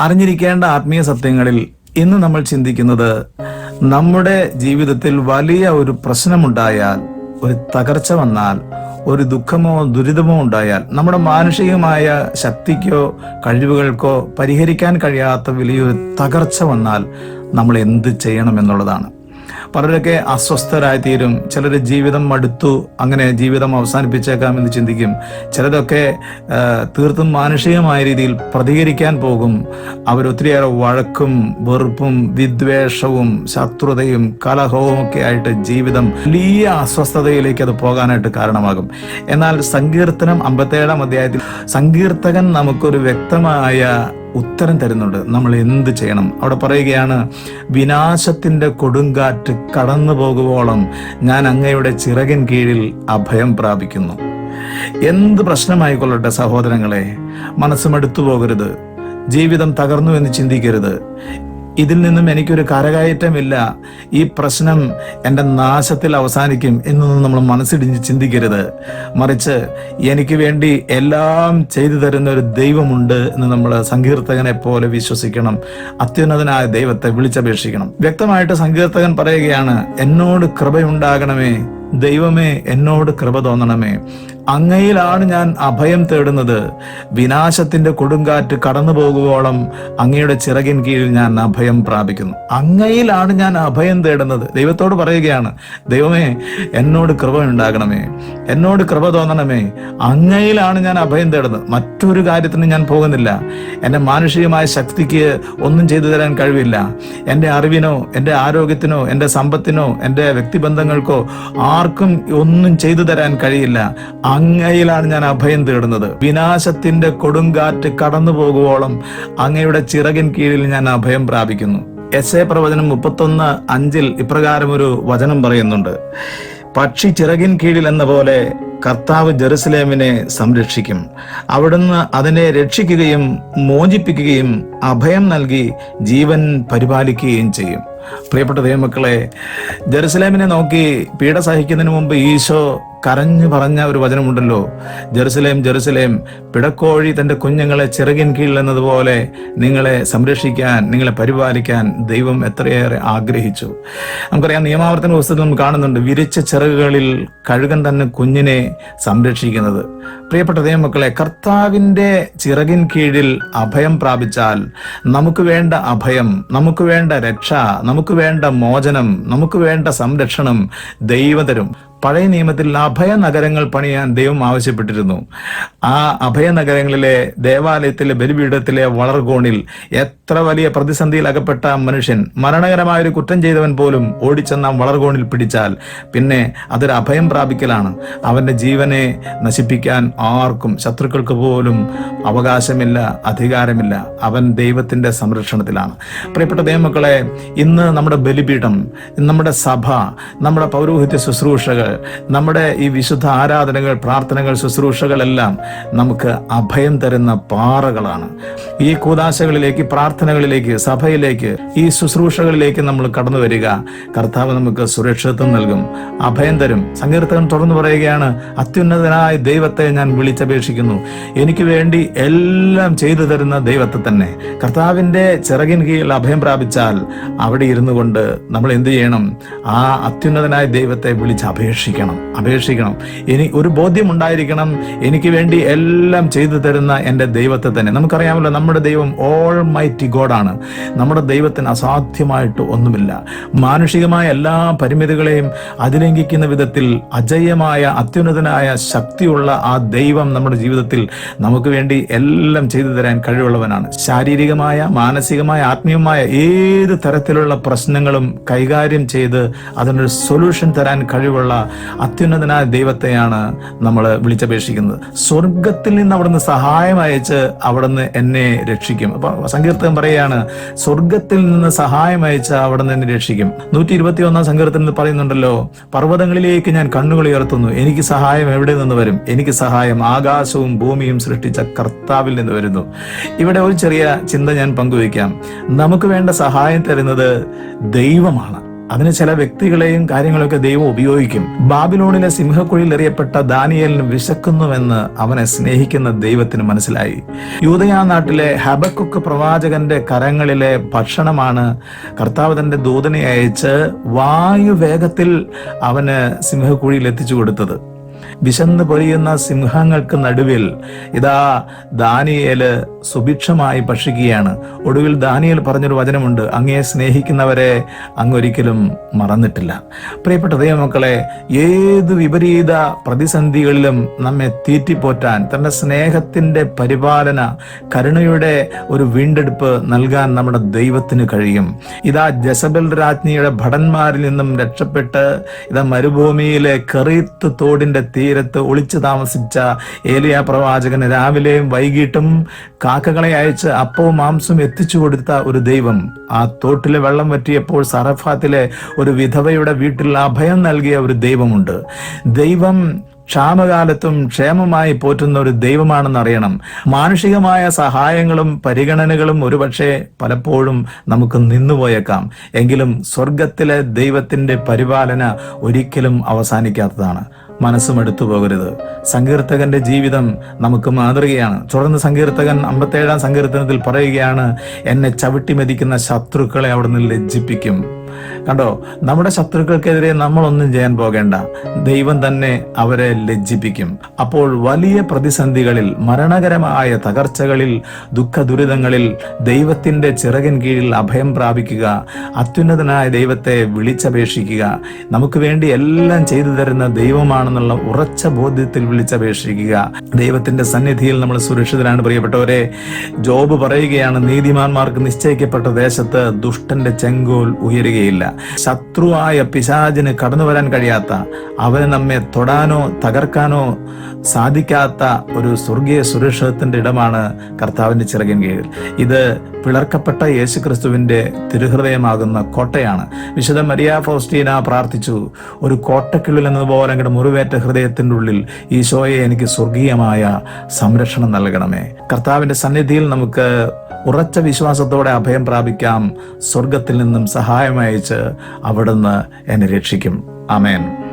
അറിഞ്ഞിരിക്കേണ്ട ആത്മീയ സത്യങ്ങളിൽ ഇന്ന് നമ്മൾ ചിന്തിക്കുന്നത് നമ്മുടെ ജീവിതത്തിൽ വലിയ ഒരു പ്രശ്നമുണ്ടായാൽ ഒരു തകർച്ച വന്നാൽ ഒരു ദുഃഖമോ ദുരിതമോ ഉണ്ടായാൽ നമ്മുടെ മാനുഷികമായ ശക്തിക്കോ കഴിവുകൾക്കോ പരിഹരിക്കാൻ കഴിയാത്ത വലിയൊരു തകർച്ച വന്നാൽ നമ്മൾ എന്ത് ചെയ്യണം എന്നുള്ളതാണ്. പലരൊക്കെ അസ്വസ്ഥരായി തീരും ചിലർ ജീവിതം മടുത്തു അങ്ങനെ ജീവിതം അവസാനിപ്പിച്ചേക്കാം എന്ന് ചിന്തിക്കും. ചിലരൊക്കെ തീർത്തും മാനുഷികമായ രീതിയിൽ പ്രതികരിക്കാൻ പോകും. അവരൊത്തിരിയേറെ വഴക്കും വെറുപ്പും വിദ്വേഷവും ശത്രുതയും കലഹവും ഒക്കെ ആയിട്ട് ജീവിതം വലിയ അസ്വസ്ഥതയിലേക്ക് അത് പോകാനായിട്ട് കാരണമാകും. എന്നാൽ സങ്കീർത്തനം അമ്പത്തേഴാം അധ്യായത്തിൽ സങ്കീർത്തകൻ നമുക്കൊരു വ്യക്തമായ ഉത്തരം തരുന്നുണ്ട്. നമ്മൾ എന്ത് ചെയ്യണം? അവിടെ പറയുകയാണ് വിനാശത്തിന്റെ കൊടുങ്കാറ്റ് കടന്നു പോകുവോളം ഞാൻ അങ്ങയുടെ ചിറകിൻ കീഴിൽ അഭയം പ്രാപിക്കുന്നു. എന്ത് പ്രശ്നമായിക്കൊള്ളട്ടെ സഹോദരങ്ങളെ? മനസ്സുമെടുത്തു പോകരുത്. ജീവിതം തകർന്നു എന്ന് ചിന്തിക്കരുത്. ഇതിൽ നിന്നും എനിക്കൊരു കരകയറ്റമില്ല. ഈ പ്രശ്നം എന്റെ നാശത്തിൽ അവസാനിക്കും എന്നൊന്നും നമ്മൾ മനസ്സിടിഞ്ഞ് ചിന്തിക്കരുത്. മറിച്ച് എനിക്ക് വേണ്ടി എല്ലാം ചെയ്തു തരുന്ന ഒരു ദൈവമുണ്ട് എന്ന് നമ്മൾ സങ്കീർത്തകനെ പോലെ വിശ്വസിക്കണം. അത്യുന്നതനായ ദൈവത്തെ വിളിച്ചപേക്ഷിക്കണം. വ്യക്തമായിട്ട് സങ്കീർത്തകൻ പറയുകയാണ് എന്നോട് കൃപയുണ്ടാകണമേ ദൈവമേ എന്നോട് കൃപ തോന്നണമേ. അങ്ങയിലാണ് ഞാൻ അഭയം തേടുന്നത്. വിനാശത്തിന്റെ കൊടുങ്കാറ്റ് കടന്നു പോകുവോളം അങ്ങയുടെ ചിറകിൻ കീഴിൽ ഞാൻ അഭയം പ്രാപിക്കുന്നു. അങ്ങയിലാണ് ഞാൻ അഭയം തേടുന്നത്. ദൈവത്തോട് പറയുകയാണ് ദൈവമേ എന്നോട് കൃപ ഉണ്ടാകണമേ എന്നോട് കൃപ തോന്നണമേ. അങ്ങയിലാണ് ഞാൻ അഭയം തേടുന്നത്. മറ്റൊരു കാര്യത്തിന് ഞാൻ പോകുന്നില്ല. എന്റെ മാനുഷികമായ ശക്തിക്ക് ഒന്നും ചെയ്തു തരാൻ കഴിവില്ല. എന്റെ അറിവിനോ എന്റെ ആരോഗ്യത്തിനോ എന്റെ സമ്പത്തിനോ എന്റെ വ്യക്തിബന്ധങ്ങൾക്കോ ആർക്കും ഒന്നും ചെയ്തു തരാൻ കഴിയില്ല. അങ്ങയിലാണ് ഞാൻ അഭയം തേടുന്നത്. വിനാശത്തിന്റെ കൊടുങ്കാറ്റ് കടന്നു പോകുവോളം അങ്ങയുടെ ചിറകിൻ കീഴിൽ ഞാൻ അഭയം പ്രാപിക്കുന്നു. എസ് എ പ്രവചനം മുപ്പത്തൊന്ന് അഞ്ചിൽ ഇപ്രകാരം ഒരു വചനം പറയുന്നുണ്ട്. പക്ഷി ചിറകിൻ കീഴിൽ എന്ന പോലെ കർത്താവ് ജെറുസലേമിനെ സംരക്ഷിക്കും. അവിടുന്ന് അതിനെ രക്ഷിക്കുകയും മോചിപ്പിക്കുകയും അഭയം നൽകി ജീവൻ പരിപാലിക്കുകയും ചെയ്യും. പ്രിയപ്പെട്ട ദൈവമക്കളെ ജെറുസലേമിനെ നോക്കി പീഡ സഹിക്കുന്നതിന് മുമ്പ് ഈശോ കരഞ്ഞു പറഞ്ഞ ഒരു വചനമുണ്ടല്ലോ. ജെറുസലേം ജെറുസലേം പിടക്കോഴി തന്റെ കുഞ്ഞുങ്ങളെ ചിറകിൻ കീഴിൽ എന്നതുപോലെ നിങ്ങളെ സംരക്ഷിക്കാൻ നിങ്ങളെ പരിപാലിക്കാൻ ദൈവം എത്രയേറെ ആഗ്രഹിച്ചു. നമുക്കറിയാം നിയമാവർത്തന പുസ്തകത്തിൽ നമ്മൾ കാണുന്നുണ്ട് വിരിച്ച ചിറകുകളിൽ കഴുകൻ തന്നെ കുഞ്ഞിനെ സംരക്ഷിക്കുന്നത്. പ്രിയപ്പെട്ട ദൈവമക്കളെ കർത്താവിന്റെ ചിറകിൻ കീഴിൽ അഭയം പ്രാപിച്ചാൽ നമുക്ക് വേണ്ട അഭയം നമുക്ക് വേണ്ട രക്ഷ നമുക്ക് വേണ്ട മോചനം നമുക്ക് വേണ്ട സംരക്ഷണം ദൈവം തരും. പഴയ നിയമത്തിൽ അഭയ നഗരങ്ങൾ പണിയാൻ ദൈവം ആവശ്യപ്പെട്ടിരുന്നു. ആ അഭയ നഗരങ്ങളിലെ ദേവാലയത്തിലെ ബലിപീഠത്തിലെ വളർകോണിൽ എത്ര വലിയ പ്രതിസന്ധിയിൽ അകപ്പെട്ട മനുഷ്യൻ മരണകരമായ ഒരു കുറ്റം ചെയ്തവൻ പോലും ഓടിച്ചെന്ന വളർകോണിൽ പിടിച്ചാൽ പിന്നെ അതൊരു അഭയം പ്രാപിക്കലാണ്. അവന്റെ ജീവനെ നശിപ്പിക്കാൻ ആർക്കും ശത്രുക്കൾക്ക് പോലും അവകാശമില്ല അധികാരമില്ല. അവൻ ദൈവത്തിന്റെ സംരക്ഷണത്തിലാണ്. പ്രിയപ്പെട്ട ദൈവമക്കളെ ഇന്ന് നമ്മുടെ ബലിപീഠം നമ്മുടെ സഭ നമ്മുടെ പൗരോഹിത്യ ശുശ്രൂഷകൾ നമ്മുടെ ഈ വിശുദ്ധ ആരാധനകൾ പ്രാർത്ഥനകൾ ശുശ്രൂഷകളെല്ലാം നമുക്ക് അഭയം തരുന്ന പാറകളാണ്. ഈ കൂതാശകളിലേക്ക് പ്രാർത്ഥനകളിലേക്ക് സഭയിലേക്ക് ഈ ശുശ്രൂഷകളിലേക്ക് നമ്മൾ കടന്നു വരിക. കർത്താവ് നമുക്ക് സുരക്ഷിതത്വം നൽകും അഭയം തരും. സങ്കീർത്തകൻ തുറന്നു പറയുകയാണ് അത്യുന്നതനായ ദൈവത്തെ ഞാൻ വിളിച്ചപേക്ഷിക്കുന്നു. എനിക്ക് വേണ്ടി എല്ലാം ചെയ്തു തരുന്ന ദൈവത്തെ തന്നെ. കർത്താവിന്റെ ചിറകിൻ കീഴിൽ അഭയം പ്രാപിച്ചാൽ അവിടെ ഇരുന്നു കൊണ്ട് നമ്മൾ എന്ത് ചെയ്യണം? ആ അത്യുന്നതനായ ദൈവത്തെ വിളിച്ച് അപേക്ഷിക്കണം അപേക്ഷിക്കണം അപേക്ഷിക്കണം. ഇനി ഒരു ബോധ്യം ഉണ്ടായിരിക്കണം എനിക്ക് വേണ്ടി എല്ലാം ചെയ്തു തരുന്ന എന്റെ ദൈവത്തെ തന്നെ. നമുക്കറിയാമല്ലോ നമ്മുടെ ദൈവം ഓൾ മൈറ്റി ഗോഡാണ് നമ്മുടെ ദൈവത്തിന് അസാധ്യമായിട്ട് ഒന്നുമില്ല. മാനുഷികമായ എല്ലാ പരിമിതികളെയും അതിലംഘിക്കുന്ന വിധത്തിൽ അജയമായ അത്യുന്നതനായ ശക്തിയുള്ള ആ ദൈവം നമ്മുടെ ജീവിതത്തിൽ നമുക്ക് വേണ്ടി എല്ലാം ചെയ്തു തരാൻ കഴിവുള്ളവനാണ്. ശാരീരികമായ മാനസികമായ ആത്മീയമായ ഏത് തരത്തിലുള്ള പ്രശ്നങ്ങളും കൈകാര്യം ചെയ്ത് അതിനൊരു സൊല്യൂഷൻ തരാൻ കഴിവുള്ള അത്യുന്നതനായ ദൈവത്തെയാണ് നമ്മൾ വിളിച്ചപേക്ഷിക്കുന്നത്. സ്വർഗത്തിൽ നിന്ന് അവിടുന്ന് സഹായം അയച്ച് അവിടുന്ന് എന്നെ രക്ഷിക്കും. അപ്പൊ സങ്കീർത്തകം പറയുകയാണ് സ്വർഗത്തിൽ നിന്ന് സഹായം അയച്ച് അവിടുന്ന് എന്നെ രക്ഷിക്കും. നൂറ്റി ഇരുപത്തി ഒന്നാം സങ്കീർത്തനത്തിൽ പറയുന്നുണ്ടല്ലോ പർവതങ്ങളിലേക്ക് ഞാൻ കണ്ണുകൾ ഉയർത്തുന്നു എനിക്ക് സഹായം എവിടെ നിന്ന് വരും? എനിക്ക് സഹായം ആകാശവും ഭൂമിയും സൃഷ്ടിച്ച കർത്താവിൽ നിന്ന് വരുന്നു. ഇവിടെ ഒരു ചെറിയ ചിന്ത ഞാൻ പങ്കുവയ്ക്കാം. നമുക്ക് വേണ്ട സഹായം തരുന്നത് ദൈവമാണ്. അതിന് ചില വ്യക്തികളെയും കാര്യങ്ങളൊക്കെ ദൈവം ഉപയോഗിക്കും. ബാബിലോണിലെ സിംഹക്കുഴിയിൽ എറിയപ്പെട്ട ദാനിയലിന് വിശക്കുന്നുവെന്ന് അവനെ സ്നേഹിക്കുന്ന ദൈവത്തിന് മനസ്സിലായി. യൂതയാ നാട്ടിലെ ഹബക്കുക്ക് പ്രവാചകന്റെ കരങ്ങളിലെ ഭക്ഷണമാണ് കർത്താവ് തന്റെ ദൂതനെ അയച്ച് വായു വേഗത്തിൽ അവന് സിംഹക്കുഴിയിൽ എത്തിച്ചു കൊടുത്തത്. വിശന്ന് പൊരിയുന്ന സിംഹങ്ങൾക്ക് നടുവിൽ ഇതാ ദാനിയേൽ സുഭിക്ഷമായി ഭക്ഷിക്കുകയാണ്. ഒടുവിൽ ദാനിയൽ പറഞ്ഞൊരു വചനമുണ്ട് അങ്ങയെ സ്നേഹിക്കുന്നവരെ അങ്ങൊരിക്കലും മറന്നിട്ടില്ല. പ്രിയപ്പെട്ട ദൈവമക്കളെ ഏത് വിപരീത പ്രതിസന്ധികളിലും നമ്മെ തീറ്റിപ്പോറ്റാൻ തന്റെ സ്നേഹത്തിന്റെ പരിപാലന കരുണയുടെ ഒരു വീണ്ടെടുപ്പ് നൽകാൻ നമ്മുടെ ദൈവത്തിന് കഴിയും. ഇതാ ജസബൽ രാജ്ഞിയുടെ ഭടന്മാരിൽ നിന്നും രക്ഷപ്പെട്ട് ഇതാ മരുഭൂമിയിലെ കെറീത്ത് തോടിന്റെ തീരത്ത് ഒളിച്ചു താമസിച്ച ഏലിയ പ്രവാചകന് രാവിലെയും വൈകിട്ടും കാക്കകളെ അയച്ച് അപ്പവും മാംസവും എത്തിച്ചു കൊടുത്ത ഒരു ദൈവം. ആ തോട്ടിലെ വെള്ളം വറ്റിയപ്പോൾ സറഫാത്തിലെ ഒരു വിധവയുടെ വീട്ടിൽ അഭയം നൽകിയ ഒരു ദൈവമുണ്ട്. ദൈവം ക്ഷാമകാലത്തും ക്ഷേമമായി പോറ്റുന്ന ഒരു ദൈവമാണെന്ന് അറിയണം മാനുഷികമായ സഹായങ്ങളും പരിഗണനകളും ഒരുപക്ഷെ പലപ്പോഴും നമുക്ക് നിന്നുപോയേക്കാം. എങ്കിലും സ്വർഗത്തിലെ ദൈവത്തിന്റെ പരിപാലന ഒരിക്കലും അവസാനിക്കാത്തതാണ്. മനസ്സും എടുത്തു പോകരുത്. സങ്കീർത്തകന്റെ ജീവിതം നമുക്ക് മാതൃകയാണ്. തുടർന്ന് സങ്കീർത്തകൻ അമ്പത്തേഴാം സങ്കീർത്തനത്തിൽ പറയുകയാണ് എന്നെ ചവിട്ടി മെതിക്കുന്ന ശത്രുക്കളെ അവിടുന്ന് ലജ്ജിപ്പിക്കും. കണ്ടോ നമ്മുടെ ശത്രുക്കൾക്കെതിരെ നമ്മളൊന്നും ചെയ്യാൻ പോകേണ്ട. ദൈവം തന്നെ അവരെ ലജ്ജിപ്പിക്കും. അപ്പോൾ വലിയ പ്രതിസന്ധികളിൽ മരണകരമായ തകർച്ചകളിൽ ദുഃഖ ദുരിതങ്ങളിൽ ദൈവത്തിന്റെ ചിറകിൻ കീഴിൽ അഭയം പ്രാപിക്കുക അത്യുന്നതനായ ദൈവത്തെ വിളിച്ചപേക്ഷിക്കുക നമുക്ക് വേണ്ടി എല്ലാം ചെയ്തു തരുന്ന ദൈവമാണെന്നുള്ള ഉറച്ച ബോധ്യത്തിൽ വിളിച്ചപേക്ഷിക്കുക. ദൈവത്തിന്റെ സന്നിധിയിൽ നമ്മൾ സുരക്ഷിതരാണ്. പ്രിയപ്പെട്ടവരെ ജോബ് പറയുകയാണ് നീതിമാന്മാർക്ക് നിശ്ചയിക്കപ്പെട്ട ദേശത്ത് ദുഷ്ടന്റെ ചെങ്കോൽ ഉയരുകയില്ല ശത്രുവായ പിശാചിന് കടന്നു വരാൻ കഴിയാത്ത അവന് നമ്മെ തൊടാനോ തകർക്കാനോ സാധിക്കാത്ത ഒരു സ്വർഗീയ സുരക്ഷിതത്തിന്റെ ഇടമാണ് കർത്താവിന്റെ ചിറകിൻ കീഴിൽ. ഇത് പിളർക്കപ്പെട്ട യേശുക്രിസ്തുവിന്റെ തിരുഹൃദയമാകുന്ന കോട്ടയാണ്. വിശുദ്ധ മരിയ ഫൗസ്റ്റീന പ്രാർത്ഥിച്ചു ഒരു കോട്ടക്കിള്ളിൽ എന്നതുപോലെ അങ്ങയുടെ മുറിവേറ്റ ഹൃദയത്തിന്റെ ഉള്ളിൽ ഈശോയെ എനിക്ക് സ്വർഗീയമായ സംരക്ഷണം നൽകണമേ. കർത്താവിന്റെ സന്നിധിയിൽ നമുക്ക് ഉറച്ച വിശ്വാസത്തോടെ അഭയം പ്രാപിക്കാം. സ്വർഗത്തിൽ നിന്നും സഹായം അയച്ച് അവിടുന്ന് എന്നെ രക്ഷിക്കും. അമേൻ